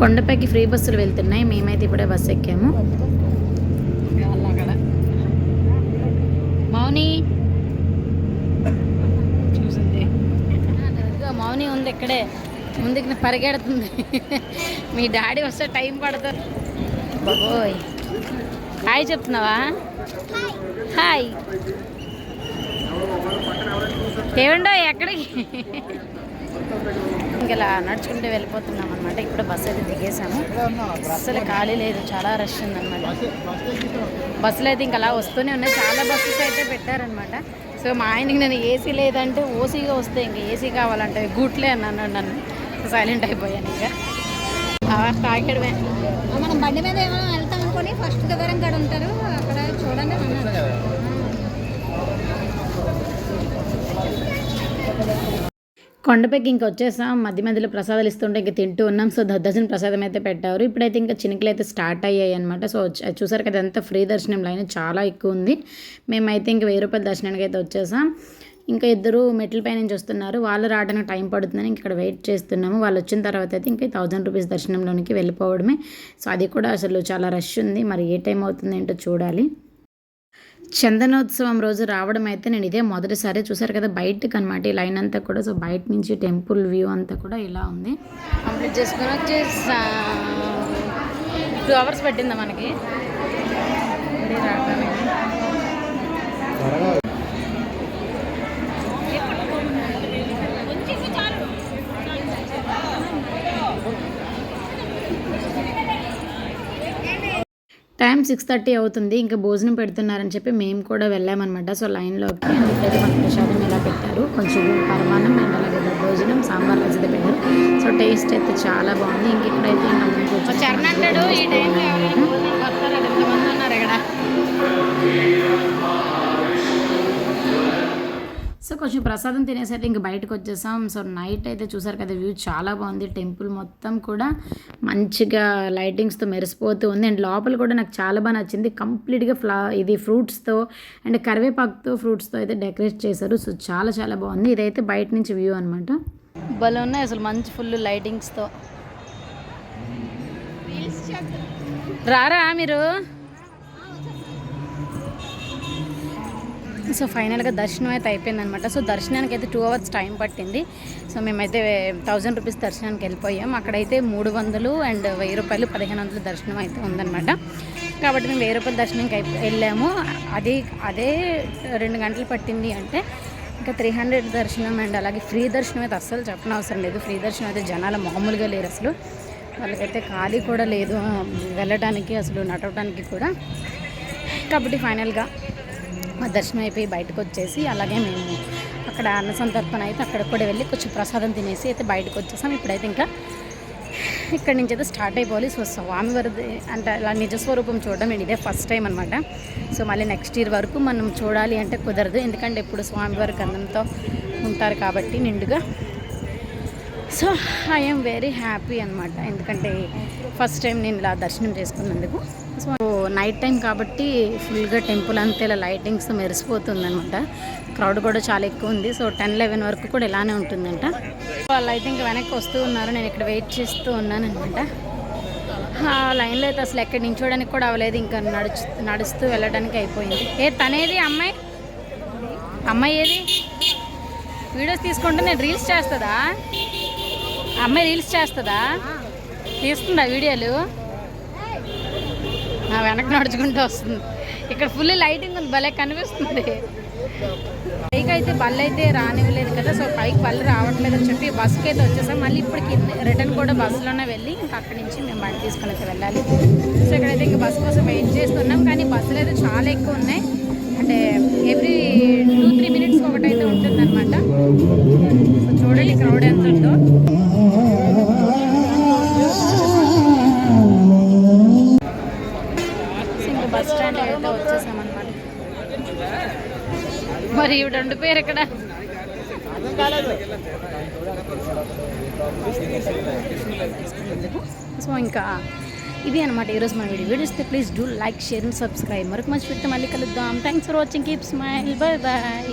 కొండపైకి ఫ్రీ బస్సులు వెళ్తున్నాయి. మేమైతే ఇప్పుడే బస్సు ఎక్కాము. మౌని? చూసింది. మౌని ఉంది ఇక్కడే. ముందుకు పరిగెడుతుంది. మీ డాడీ వస్తే టైం పడుతుంది. బాబోయ్. హాయ్ చెప్తున్నావా? హాయ్. ఏమండో ఎక్కడికి? ఇంకెలా నడుచుకుంటూ వెళ్ళిపోతున్నాం అనమాట ఇప్పుడు బస్సు అయితే దిగేసాము అసలు ఖాళీ లేదు చాలా రష్ ఉందన్నమాట. బస్సులు అయితే ఇంకా అలా వస్తూనే ఉన్నాయి. చాలా బస్సెస్ అయితే పెట్టారనమాట సో మా ఆయనకి నేను ఏసీ లేదంటే ఓసీగా వస్తే ఇంకా ఏసీ కావాలంటే గూట్లే అన్నాను. నన్ను సైలెంట్ అయిపోయాను ఇంకా. తాగడమే మనం బండి మీద ఏమైనా వెళ్తాం అనుకొని ఫస్ట్ దగ్గర ఉంటారు. అక్కడ చూడండి అన్నారు కొండపైకి ఇంక వచ్చేసాం. మధ్య మధ్యలో ప్రసాదాలు ఇస్తుంటే ఇంకా తింటూ ఉన్నాం. సో దద్దసిన ప్రసాదం అయితే పెట్టారు. ఇప్పుడైతే ఇంకా చినుకులు అయితే స్టార్ట్ అయ్యాయి అనమాట సో చూసారు కదా అంతా ఫ్రీ దర్శనం లైన్ చాలా ఎక్కువ ఉంది. మేమైతే ఇంకా వెయ్యి రూపాయల దర్శనానికి అయితే వచ్చేసాం. ఇంకా ఇద్దరు మెట్ల పై నుంచి వస్తున్నారు. వాళ్ళు రావడానికి టైం పడుతుందని ఇక్కడ వెయిట్ చేస్తున్నాము. వాళ్ళు వచ్చిన తర్వాత అయితే ఇంకా థౌజండ్ రూపీస్ దర్శనంలోనికి వెళ్ళిపోవడమే. సో అది కూడా అసలు చాలా రష్ ఉంది. మరి ఏ టైం అవుతుంది ఏంటో చూడాలి. చందనోత్సవం రోజు రావడం అయితే నేను ఇదే మొదటిసారి చూసారు కదా బయటకు అనమాట ఈ లైన్ అంతా కూడా. సో బయట నుంచి టెంపుల్ వ్యూ అంతా కూడా ఇలా ఉంది. కంప్లీట్ చేసుకుని వచ్చేసా టూ అవర్స్ పట్టిందా మనకి? టైం సిక్స్ థర్టీ అవుతుంది ఇంకా భోజనం పెడుతున్నారని చెప్పి మేము కూడా వెళ్ళామన్నమాట. సో లైన్లోకి అండ్ ఇప్పుడైతే మన ప్రసాదం ఇలా పెట్టారు. కొంచెం పరమాన్నం అండ్ అలాగే భోజనం సాంబార్ రైస్ పెట్టారు. సో టేస్ట్ అయితే చాలా బాగుంది. ఇంక ఇక్కడైతే సో కొంచెం ప్రసాదం తినేసరికి ఇంక బయటకు వచ్చేసాం. సో నైట్ అయితే చూసారు కదా వ్యూ చాలా బాగుంది. టెంపుల్ మొత్తం కూడా మంచిగా లైటింగ్స్తో మెరిసిపోతూ ఉంది. అండ్ లోపల కూడా నాకు చాలా బాగా నచ్చింది. కంప్లీట్గా ఫ్లా ఇది ఫ్రూట్స్తో అండ్ కరివేపాకుతో ఫ్రూట్స్తో అయితే డెకరేట్ చేశారు. సో చాలా చాలా బాగుంది. ఇదైతే బయట నుంచి వ్యూ అనమాట భలే ఉన్నాయి అసలు మంచి ఫుల్ లైటింగ్స్తో రారా మీరు? సో ఫైనల్గా దర్శనం అయితే అయిపోయింది అనమాట సో దర్శనానికి అయితే టూ అవర్స్ టైం పట్టింది. సో మేమైతే థౌజండ్ రూపీస్ దర్శనానికి వెళ్ళిపోయాం. అక్కడైతే మూడు వందలు అండ్ వెయ్యి రూపాయలు పదిహేను వందలు దర్శనం అయితే ఉందన్నమాట కాబట్టి మేము వెయ్యి రూపాయల దర్శనంకి అయి- వెళ్ళాము. అది అదే రెండు గంటలు పట్టింది అంటే ఇంకా త్రీ హండ్రెడ్ దర్శనం అండ్ అలాగే ఫ్రీ దర్శనం అయితే అస్సలు చెప్పనవసరం లేదు. ఫ్రీ దర్శనం అయితే జనాలు మామూలుగా లేరు అసలు. వాళ్ళకైతే ఖాళీ కూడా లేదు. వెళ్ళడానికి అసలు నడవడానికి కూడా. కాబట్టి ఫైనల్గా మా దర్శనం అయిపోయి బయటకు వచ్చేసి అలాగే మేము అక్కడ అన్న సంతర్పణ అయితే అక్కడ కూడా వెళ్ళి కొంచెం ప్రసాదం తినేసి అయితే బయటకు వచ్చేసాం. ఇప్పుడైతే ఇంకా ఇక్కడి నుంచి అయితే స్టార్ట్ అయిపోవాలి. సో స్వామివారిది అంటే అలా నిజస్వరూపం చూడడం ఇదే ఫస్ట్ టైం అనమాట సో మళ్ళీ నెక్స్ట్ ఇయర్ వరకు మనం చూడాలి అంటే కుదరదు. ఎందుకంటే ఎప్పుడు స్వామివారి గంధంతో ఉంటారు కాబట్టి నిండుగా. సో ఐఎమ్ వెరీ హ్యాపీ అనమాట ఎందుకంటే ఫస్ట్ టైం నేను ఇలా దర్శనం చేసుకున్నందుకు. సో నైట్ టైం కాబట్టి ఫుల్గా టెంపుల్ అంతా ఇలా లైటింగ్స్ మెరిసిపోతుంది అనమాట క్రౌడ్ కూడా చాలా ఎక్కువ ఉంది. సో టెన్ లెవెన్ వరకు కూడా ఇలానే ఉంటుందంట. వాళ్ళు అయితే ఇంకా వెనక్కి వస్తూ ఉన్నారు. నేను ఇక్కడ వెయిట్ చేస్తూ ఉన్నాను అనమాట ఆ లైన్లో అయితే అసలు ఎక్కడి నించోడానికి కూడా అవ్వలేదు. ఇంకా నడుచు నడుస్తూ వెళ్ళడానికి అయిపోయింది. ఏ తనేది? అమ్మాయి? అమ్మాయి ఏది? వీడియోస్ తీసుకుంటే నేను రీల్స్ చేస్తుందా? అమ్మాయి రీల్స్ చేస్తుందా? తీస్తుందా వీడియోలు? నా వెనక నడుచుకుంటూ వస్తుంది. ఇక్కడ ఫుల్ లైటింగ్ ఉంది భలే కనిపిస్తుంది. పైకి అయితే బళ్ళు అయితే రానివ్వలేదు కదా సో పైకి బళ్ళు రావట్లేదు అని చెప్పి బస్సుకి అయితే వచ్చేసాం. మళ్ళీ ఇప్పటికి రిటర్న్ కూడా బస్సులోనే వెళ్ళి ఇంకా అక్కడి నుంచి మేము బండి తీసుకుని అయితే వెళ్ళాలి. సో ఇక్కడైతే ఇంకా బస్ కోసం వెయిట్ చేస్తున్నాం కానీ బస్సులు అయితే చాలా ఎక్కువ ఉన్నాయి. అంటే ఎవ్రీ టూ త్రీ మినిట్స్కి ఒకటైతే ఉంటుంది అనమాట సో చూడండి క్రౌడ్ ఎంత ఉందో. మరి రెండు పేరు ఇక్కడ సో ఇంకా ఇది అనమాట ఈరోజు మన వీడియో. వీడియో ఇస్తే please do like share and subscribe మరొక మంచి పెడితే మళ్ళీ కలుద్దాం. Thanks for watching keep smile bye bye